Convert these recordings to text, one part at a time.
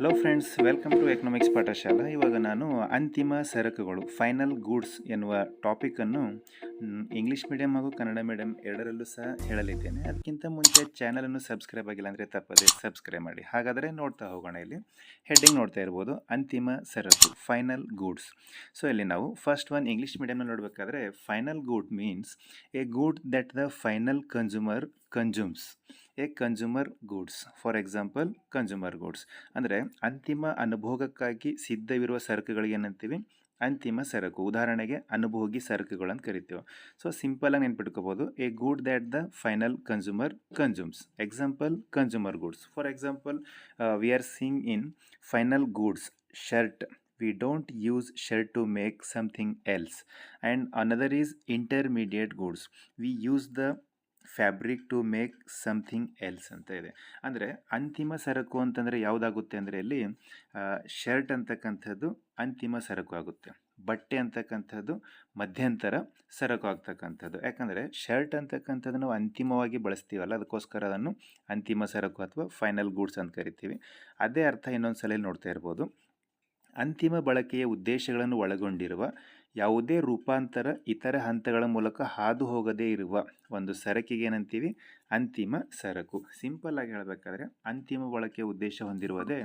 Hello friends welcome to economics Pathshala ಇವಾಗ ನಾನು ಅಂತಿಮ ಸರಕುಗಳು ಫೈನಲ್ ಗೂಡ್ಸ್ ಎನ್ನುವ ಟಾಪಿಕನ್ನು ಇಂಗ್ಲೀಷ್ ಮೀಡಿಯಂ ಹಾಗೂ ಕನ್ನಡ ಮೀಡಿಯಂ ಎರಡರಲ್ಲೂ ಸಹ ಹೇಳಲಿದ್ದೇನೆ. ಅದಕ್ಕಿಂತ ಮುಂಚೆ ಚಾನಲನ್ನು ಸಬ್ಸ್ಕ್ರೈಬ್ ಆಗಿಲ್ಲ ಅಂದರೆ ತಪ್ಪದೆ ಸಬ್ಸ್ಕ್ರೈಬ್ ಮಾಡಿ. ಹಾಗಾದರೆ ನೋಡ್ತಾ ಹೋಗೋಣ ಇಲ್ಲಿ. ಹೆಡ್ಡಿಂಗ್ ನೋಡ್ತಾ ಇರ್ಬೋದು, ಅಂತಿಮ ಸರಕು ಫೈನಲ್ ಗೂಡ್ಸ್ ಸೊ ಇಲ್ಲಿ ನಾವು ಫಸ್ಟ್ ಒನ್ ಇಂಗ್ಲೀಷ್ ಮೀಡಿಯಂನಲ್ಲಿ ನೋಡಬೇಕಾದ್ರೆ final good means a good that the final consumer consumes a consumer goods for example consumer goods ಅಂದರೆ ಅಂತಿಮ ಅನುಭೋಗಕ್ಕಾಗಿ ಸಿದ್ಧವಿರುವ ಸರಕುಗಳಿಗೆ ಏನಂತೀವಿ? ಅಂತಿಮ ಸರಕು. ಉದಾಹರಣೆಗೆ ಅನುಭೋಗಿ ಸರಕುಗಳು ಅಂತ ಕರಿತೀವಿ. ಸೊ ಸಿಂಪಲಾಗಿ ನೆನ್ಪಿಟ್ಕೋಬೋದು. A good that the final consumer consumes example consumer goods for example we are seeing in final goods shirt we don't use shirt to make something else. And another is intermediate goods. We use the fabric to make something else ಅಂತ ಇದೆ. ಅಂದರೆ ಅಂತಿಮ ಸರಕು ಅಂತಂದರೆ ಯಾವುದಾಗುತ್ತೆ ಅಂದರೆ ಇಲ್ಲಿ shirt ಅಂತಕ್ಕಂಥದ್ದು ಅಂತಿಮ ಸರಕು ಆಗುತ್ತೆ. ಬಟ್ಟೆ ಅಂತಕ್ಕಂಥದ್ದು ಮಧ್ಯಂತರ ಸರಕು ಆಗ್ತಕ್ಕಂಥದ್ದು. ಯಾಕಂದರೆ ಶರ್ಟ್ ಅಂತಕ್ಕಂಥದ್ದು ನಾವು ಅಂತಿಮವಾಗಿ ಬಳಸ್ತೀವಲ್ಲ, ಅದಕ್ಕೋಸ್ಕರ ಅದನ್ನು ಅಂತಿಮ ಸರಕು ಅಥವಾ ಫೈನಲ್ ಗೂಡ್ಸ್ ಅಂತ ಕರಿತೀವಿ. ಅದೇ ಅರ್ಥ ಇನ್ನೊಂದು ಸಲ ನೋಡ್ತಾ ಇರ್ಬೋದು. ಅಂತಿಮ ಬಳಕೆಯ ಉದ್ದೇಶಗಳನ್ನು ಒಳಗೊಂಡಿರುವ ಯಾವುದೇ ರೂಪಾಂತರ ಇತರ ಹಂತಗಳ ಮೂಲಕ ಹಾದು ಹೋಗದೇ ಇರುವ ಒಂದು ಸರಕಿಗೆ ಏನಂತೀವಿ ಅಂತಿಮ ಸರಕು. ಸಿಂಪಲ್ ಆಗಿ ಹೇಳಬೇಕಾದ್ರೆ ಅಂತಿಮ ಬಳಕೆ ಉದ್ದೇಶ ಹೊಂದಿರುವುದೇ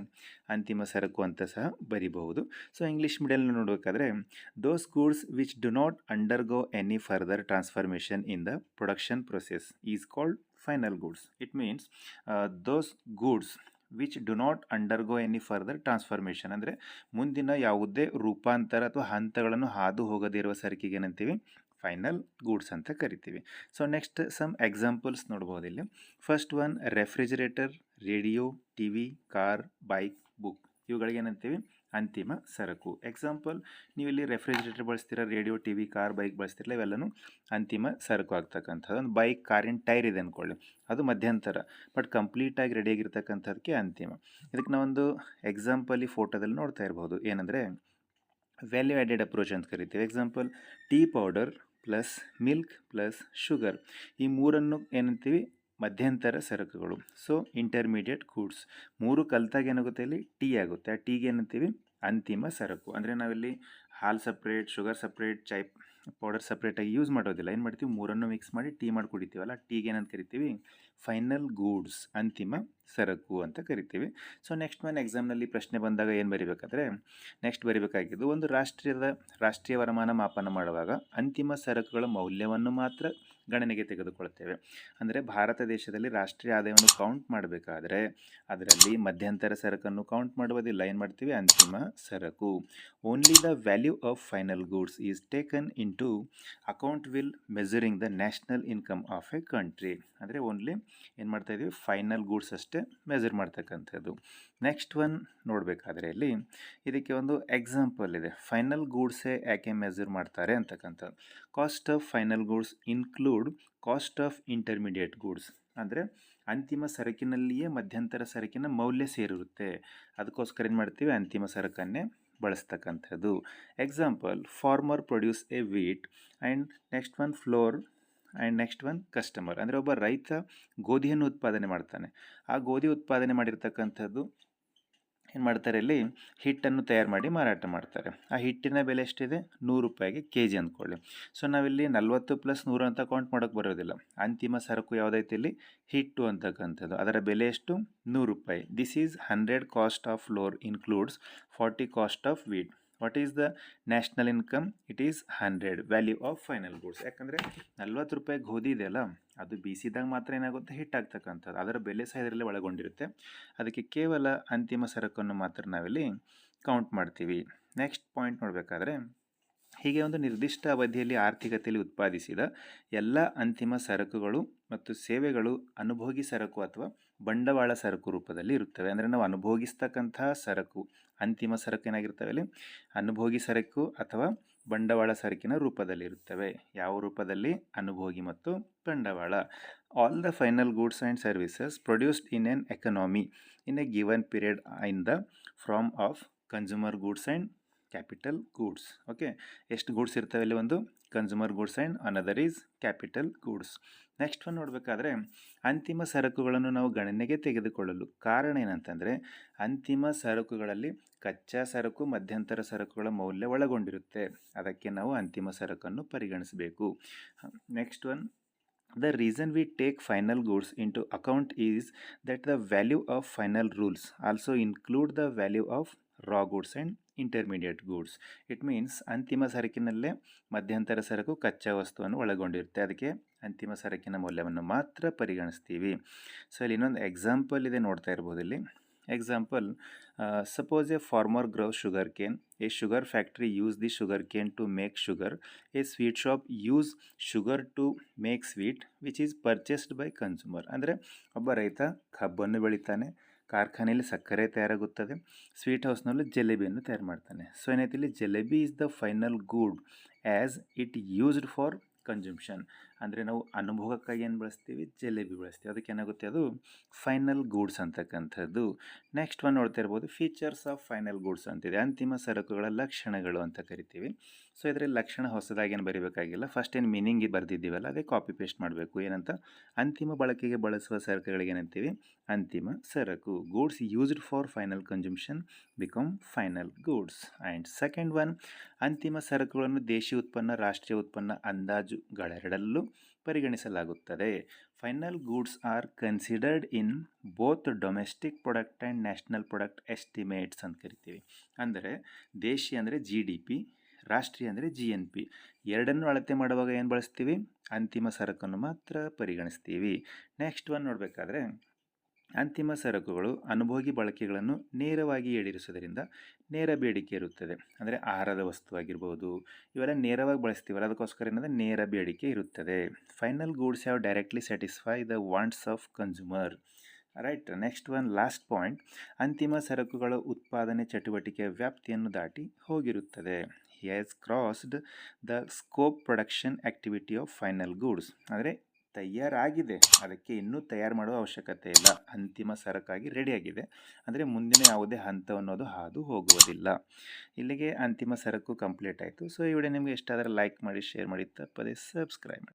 ಅಂತಿಮ ಸರಕು ಅಂತ ಸಹ ಬರಿಬಹುದು. ಸೊ, ಇಂಗ್ಲೀಷ್ ಮೀಡಿಯಲ್ ನೋಡಬೇಕಾದ್ರೆ those goods which do not undergo any further transformation in the production process is called final goods it means those goods which do not undergo any further transformation ಅಂದರೆ ಮುಂದಿನ ಯಾವುದೇ ರೂಪಾಂತರ ಅಥವಾ ಹಂತಗಳನ್ನು ಹಾದು ಹೋಗದೇ ಇರುವ ಸರಕಿಗೆ ಏನಂತೀವಿ? ಫೈನಲ್ ಗೂಡ್ಸ್ ಅಂತ ಕರಿತೀವಿ. ಸೊ ನೆಕ್ಸ್ಟ್ ಸಮ್ ಎಕ್ಸಾಂಪಲ್ಸ್ ನೋಡ್ಬೋದು ಇಲ್ಲಿ. First one refrigerator radio T V car bike book ಇವುಗಳಿಗೆ ಏನಂತೀವಿ? ಅಂತಿಮ ಸರಕು. ಎಕ್ಸಾಂಪಲ್ ನೀವು ಇಲ್ಲಿ refrigerator ಬಳಸ್ತೀರ radio T V car bike ಬಳಸ್ತಿರಲ್ಲ, ಇವೆಲ್ಲನೂ ಅಂತಿಮ ಸರಕು ಆಗ್ತಕ್ಕಂಥದ್ದು. ಒಂದು ಬೈಕ್ ಕಾರಿನ ಟೈರ್ ಇದೆ ಅಂದ್ಕೊಳ್ಳಿ ಅದು ಮಧ್ಯಂತರ ಬಟ್ ಕಂಪ್ಲೀಟಾಗಿ ರೆಡಿಯಾಗಿರ್ತಕ್ಕಂಥದ್ದಕ್ಕೆ ಅಂತಿಮ. ಇದಕ್ಕೆ ನಾವೊಂದು ಎಕ್ಸಾಂಪಲ್ ಈ ಫೋಟೋದಲ್ಲಿ ನೋಡ್ತಾ ಇರ್ಬೋದು. ಏನಂದರೆ ವ್ಯಾಲ್ಯೂ ಆ್ಯಡೆಡ್ ಅಪ್ರೋಚ್ ಅಂತ ಕರಿತೀವಿ. Example tea powder plus milk plus sugar ಈ ಮೂರನ್ನು ಏನಂತೀವಿ? ಮಧ್ಯಂತರ ಸರಕುಗಳು. ಸೊ ಇಂಟರ್ಮೀಡಿಯೇಟ್ ಗೂಡ್ಸ್ ಮೂರು ಕಲ್ತಾಗ ಏನಾಗುತ್ತೆ ಇಲ್ಲಿ? ಟೀ ಆಗುತ್ತೆ. ಆ ಟೀಗೆ ಏನಂತೀವಿ? ಅಂತಿಮ ಸರಕು. ಅಂದರೆ ನಾವಿಲ್ಲಿ ಹಾಲು ಸಪ್ರೇಟ್ ಶುಗರ್ ಸಪ್ರೇಟ್ ಚೈ ಪೌಡರ್ ಸಪ್ರೇಟಾಗಿ ಯೂಸ್ ಮಾಡೋದಿಲ್ಲ. ಏನು ಮಾಡ್ತೀವಿ? ಮೂರನ್ನು ಮಿಕ್ಸ್ ಮಾಡಿ ಟೀ ಮಾಡಿ ಕುಡಿತೀವಲ್ಲ ಟೀಗೆ ಏನಂತ ಕರಿತೀವಿ? ಫೈನಲ್ ಗೂಡ್ಸ್ ಅಂತಿಮ ಸರಕು ಅಂತ ಕರಿತೀವಿ. ಸೊ ನೆಕ್ಸ್ಟ್ ಒನ್ ಎಕ್ಸಾಮ್ನಲ್ಲಿ ಪ್ರಶ್ನೆ ಬಂದಾಗ ಏನು ಬರಿಬೇಕಾದ್ರೆ ನೆಕ್ಸ್ಟ್ ಬರಿಬೇಕಾಗಿದ್ದು ಒಂದು ರಾಷ್ಟ್ರೀಯದ, ರಾಷ್ಟ್ರೀಯ ವರಮಾನ ಮಾಪನ ಮಾಡುವಾಗ ಅಂತಿಮ ಸರಕುಗಳ ಮೌಲ್ಯವನ್ನು ಮಾತ್ರ ಗಣನೆಗೆ ತೆಗೆದುಕೊಳ್ತೇವೆ. ಅಂದರೆ ಭಾರತ ದೇಶದಲ್ಲಿ ರಾಷ್ಟ್ರೀಯ ಆದಾಯವನ್ನು ಕೌಂಟ್ ಮಾಡಬೇಕಾದ್ರೆ ಅದರಲ್ಲಿ ಮಧ್ಯಂತರ ಸರಕನ್ನು ಕೌಂಟ್ ಮಾಡುವುದಿಲ್ಲ. ಏನು ಮಾಡ್ತೀವಿ? ಅಂತಿಮ ಸರಕು. Only the value of final goods is taken in to account will measuring the national income of a country ಅಂದರೆ ಓನ್ಲಿ ಏನು ಮಾಡ್ತಾ ಇದೀವಿ? ಫೈನಲ್ ಗೂಡ್ಸ್ ಅಷ್ಟೇ ಮೆಜರ್ ಮಾಡ್ತಕ್ಕಂಥದ್ದು. ನೆಕ್ಸ್ಟ್ ಒನ್ ನೋಡಬೇಕಾದ್ರೆ ಇಲ್ಲಿ ಇದಕ್ಕೆ ಒಂದು ಎಕ್ಸಾಂಪಲ್ ಇದೆ. ಫೈನಲ್ ಗೂಡ್ಸೇ ಯಾಕೆ ಮೆಜರ್ ಮಾಡ್ತಾರೆ ಅಂತಕ್ಕಂಥದ್ದು. Cost of final goods include cost of intermediate goods ಅಂದರೆ ಅಂತಿಮ ಸರಕಿನಲ್ಲಿಯೇ ಮಧ್ಯಂತರ ಸರಕಿನ ಮೌಲ್ಯ ಸೇರಿರುತ್ತೆ. ಅದಕ್ಕೋಸ್ಕರ ಏನು ಮಾಡ್ತೀವಿ? ಅಂತಿಮ ಸರಕನ್ನೇ ಬಳಸ್ತಕ್ಕಂಥದ್ದು. Example farmer produce a wheat and next one flour and next one customer ಅಂದರೆ ಒಬ್ಬ ರೈತ ಗೋಧಿಯನ್ನು ಉತ್ಪಾದನೆ ಮಾಡ್ತಾನೆ. ಆ ಗೋಧಿ ಉತ್ಪಾದನೆ ಮಾಡಿರ್ತಕ್ಕಂಥದ್ದು ಏನು ಮಾಡ್ತಾರೆ ಇಲ್ಲಿ? ಹಿಟ್ಟನ್ನು ತಯಾರು ಮಾಡಿ ಮಾರಾಟ ಮಾಡ್ತಾರೆ. ಆ ಹಿಟ್ಟಿನ ಬೆಲೆ ಎಷ್ಟಿದೆ? ನೂರು ರೂಪಾಯಿಗೆ ಕೆ ಜಿ ಅಂದ್ಕೊಳ್ಳಿ. ಸೊ ನಾವಿಲ್ಲಿ ನಲ್ವತ್ತು ಪ್ಲಸ್ ನೂರು ಅಂತ ಕೌಂಟ್ ಮಾಡೋಕ್ಕೆ ಬರೋದಿಲ್ಲ. ಅಂತಿಮ ಸರಕು ಯಾವುದೈತೆ ಇಲ್ಲಿ? ಹಿಟ್ಟು ಅಂತಕ್ಕಂಥದ್ದು. ಅದರ ಬೆಲೆ ಎಷ್ಟು? ನೂರು ರೂಪಾಯಿ. This is hundred cost of flour includes forty cost of wheat what is the national income it is hundred value of final goods ಯಾಕಂದರೆ ನಲ್ವತ್ತು ರೂಪಾಯಿ ಗೋಧಿ ಇದೆಯಲ್ಲ ಅದು ಬೀಸಿದಾಗ ಮಾತ್ರ ಏನಾಗುತ್ತೆ? ಹಿಟ್ ಆಗ್ತಕ್ಕಂಥದ್ದು. ಅದರ ಬೆಲೆ ಸಹ ಇದರಲ್ಲಿ ಒಳಗೊಂಡಿರುತ್ತೆ. ಅದಕ್ಕೆ ಕೇವಲ ಅಂತಿಮ ಸರಕನ್ನು ಮಾತ್ರ ನಾವಿಲ್ಲಿ ಕೌಂಟ್ ಮಾಡ್ತೀವಿ. ನೆಕ್ಸ್ಟ್ ಪಾಯಿಂಟ್ ನೋಡಬೇಕಾದ್ರೆ ಹೀಗೆ ಒಂದು ನಿರ್ದಿಷ್ಟ ಅವಧಿಯಲ್ಲಿ ಆರ್ಥಿಕತೆಯಲ್ಲಿ ಉತ್ಪಾದಿಸಿದ ಎಲ್ಲ ಅಂತಿಮ ಸರಕುಗಳು ಮತ್ತು ಸೇವೆಗಳು ಅನುಭೋಗಿ ಸರಕು ಅಥವಾ ಬಂಡವಾಳ ಸರಕು ರೂಪದಲ್ಲಿ ಇರುತ್ತವೆ. ಅಂದರೆ ನಾವು ಅನುಭೋಗಿಸ್ತಕ್ಕಂತಹ ಸರಕು, ಅಂತಿಮ ಸರಕು ಏನಾಗಿರ್ತವೆ ಅಲ್ಲಿ? ಅನುಭೋಗಿ ಸರಕು ಅಥವಾ ಬಂಡವಾಳ ಸರಕಿನ ರೂಪದಲ್ಲಿ ಇರುತ್ತವೆ. ಯಾವ ರೂಪದಲ್ಲಿ? ಅನುಭೋಗಿ ಮತ್ತು ಬಂಡವಾಳ. All the final goods and services produced in an economy in a given period in the from of consumer goods and capital goods. Okay ಎಷ್ಟು ಗೂಡ್ಸ್ ಇರ್ತವೆ ಇಲ್ಲಿ ಒಂದು? Consumer goods and another is capital goods next ಒಂದು ನೋಡಬೇಕಾದ್ರೆ, ಅಂತಿಮ ಸರಕುಗಳನ್ನು ನಾವು ಗಣನೆಗೆ ತೆಗೆದುಕೊಳ್ಳಲು. ಕಾರಣ ಏನಂತಂದರೆ, ಅಂತಿಮ ಸರಕುಗಳಲ್ಲಿ ಕಚ್ಚಾ ಸರಕು, ಮಧ್ಯಂತರ ಸರಕುಗಳ ಮೌಲ್ಯ ಒಳಗೊಂಡಿರುತ್ತೆ. ಅದಕ್ಕೆ ನಾವು ಅಂತಿಮ ಸರಕನ್ನು ಪರಿಗಣಿಸಬೇಕು. Next one the reason we take final goods into account is that the value of final rules also include the value of raw goods and intermediate goods it means ಅಂತಿಮ ಸರಕಿನಲ್ಲೇ ಮಧ್ಯಂತರ ಸರಕು ಕಚ್ಚಾ ವಸ್ತುವನ್ನು ಒಳಗೊಂಡಿರುತ್ತೆ. ಅದಕ್ಕೆ ಅಂತಿಮ ಸರಕಿನ ಮೌಲ್ಯವನ್ನು ಮಾತ್ರ ಪರಿಗಣಿಸ್ತೀವಿ. ಸೊ ಅಲ್ಲಿ ಇನ್ನೊಂದು ಎಕ್ಸಾಂಪಲ್ ಇದೆ ನೋಡ್ತಾ ಇರ್ಬೋದು ಇಲ್ಲಿ. Example suppose a farmer grow sugar cane a sugar factory use the sugar cane to make sugar a sweet shop use sugar to make sweet which is purchased by consumer ಅಂದರೆ ಒಬ್ಬ ರೈತ ಕಬ್ಬನ್ನು ಬೆಳಿತಾನೆ. ಕಾರ್ಖಾನೆಯಲ್ಲಿ ಸಕ್ಕರೆ ತಯಾರಾಗುತ್ತದೆ. ಸ್ವೀಟ್ ಹೌಸ್ನಲ್ಲೂ ಜಲೇಬಿಯನ್ನು ತಯಾರು ಮಾಡ್ತಾನೆ. ಸೊ ಏನೈತಿ ಇಲ್ಲಿ? Jalebi is the final good as it used for consumption. ಅಂದರೆ ನಾವು ಅನುಭವಕ್ಕಾಗಿ ಏನು ಬಳಸ್ತೀವಿ? ಜಲೇಬಿ ಬಳಸ್ತೀವಿ. ಅದಕ್ಕೆ ಏನಾಗುತ್ತೆ? ಅದು ಫೈನಲ್ ಗೂಡ್ಸ್ ಅಂತಕ್ಕಂಥದ್ದು. ನೆಕ್ಸ್ಟ್ ಒನ್ ನೋಡ್ತಾ ಇರ್ಬೋದು. ಫೀಚರ್ಸ್ ಆಫ್ ಫೈನಲ್ ಗೂಡ್ಸ್ ಅಂತಿದೆ. ಅಂತಿಮ ಸರಕುಗಳ ಲಕ್ಷಣಗಳು ಅಂತ ಕರಿತೀವಿ. ಸೊ ಇದರಲ್ಲಿ ಲಕ್ಷಣ ಹೊಸದಾಗಿ ಏನು ಬರೀಬೇಕಾಗಿಲ್ಲ. ಫಸ್ಟ್ ಏನು ಮೀನಿಂಗ್ ಬರೆದಿದ್ದೀವಲ್ಲ, ಅದೇ ಕಾಪಿ ಪೇಸ್ಟ್ ಮಾಡಬೇಕು. ಏನಂತ? ಅಂತಿಮ ಬಳಕೆಗೆ ಬಳಸುವ ಸರಕುಗಳಿಗೆ ಏನಂತೀವಿ? ಅಂತಿಮ ಸರಕು. Goods used for final consumption become final goods and second one ಅಂತಿಮ ಸರಕುಗಳನ್ನು ದೇಶಿ ಉತ್ಪನ್ನ, ರಾಷ್ಟ್ರೀಯ ಉತ್ಪನ್ನ ಅಂದಾಜುಗಳೆರಡಲ್ಲೂ ಪರಿಗಣಿಸಲಾಗುತ್ತದೆ. Final goods are considered in both domestic product and national product estimates ಅಂತ ಕರಿತೀವಿ. ಅಂದರೆ ದೇಶಿ ಅಂದರೆ ಜಿ ಡಿ ಪಿ, ರಾಷ್ಟ್ರೀಯ ಅಂದರೆ ಜಿ ಎನ್ ಪಿ. ಎರಡನ್ನೂ ಅಳತೆ ಮಾಡುವಾಗ ಏನು ಬಳಸ್ತೀವಿ? ಅಂತಿಮ ಸರಕನ್ನು ಮಾತ್ರ ಪರಿಗಣಿಸ್ತೀವಿ. ನೆಕ್ಸ್ಟ್ ಒನ್ ನೋಡಬೇಕಾದ್ರೆ ಅಂತಿಮ ಸರಕುಗಳು ಅನುಭೋಗಿ ಬಳಕೆಗಳನ್ನು ನೇರವಾಗಿ ಏಳಿರಿಸೋದರಿಂದ ನೇರ ಬೇಡಿಕೆ ಇರುತ್ತದೆ. ಅಂದರೆ ಆಹಾರದ ವಸ್ತು ಆಗಿರ್ಬೋದು, ಇವೆಲ್ಲ ನೇರವಾಗಿ ಬಳಸ್ತೀವಲ್ಲ, ಅದಕ್ಕೋಸ್ಕರ ಏನಂದರೆ ನೇರ ಬೇಡಿಕೆ ಇರುತ್ತದೆ. Final goods have directly satisfy the wants of consumer right next one last point ಅಂತಿಮ ಸರಕುಗಳ ಉತ್ಪಾದನೆ ಚಟುವಟಿಕೆಯ ವ್ಯಾಪ್ತಿಯನ್ನು ದಾಟಿ ಹೋಗಿರುತ್ತದೆ. Has crossed the scope production activity of final goods ಅಂದರೆ ತಯಾರಾಗಿದೆ. ಅದಕ್ಕೆ ಇನ್ನೂ ತಯಾರು ಮಾಡುವ ಅವಶ್ಯಕತೆ ಇಲ್ಲ. ಅಂತಿಮ ಸರಕಾಗಿ ರೆಡಿಯಾಗಿದೆ. ಅಂದರೆ ಮುಂದಿನ ಯಾವುದೇ ಹಂತ ಅನ್ನೋದು ಹಾದು ಹೋಗುವುದಿಲ್ಲ. ಇಲ್ಲಿಗೆ ಅಂತಿಮ ಸರಕು ಕಂಪ್ಲೀಟ್ ಆಯಿತು. ಸೊ ಈ ವಿಡಿಯೋ ನಿಮಗೆ ಇಷ್ಟ ಲೈಕ್ ಮಾಡಿ ಶೇರ್ ಮಾಡಿ, ತಪ್ಪದೆ ಸಬ್ಸ್ಕ್ರೈಬ್ ಮಾಡಿ.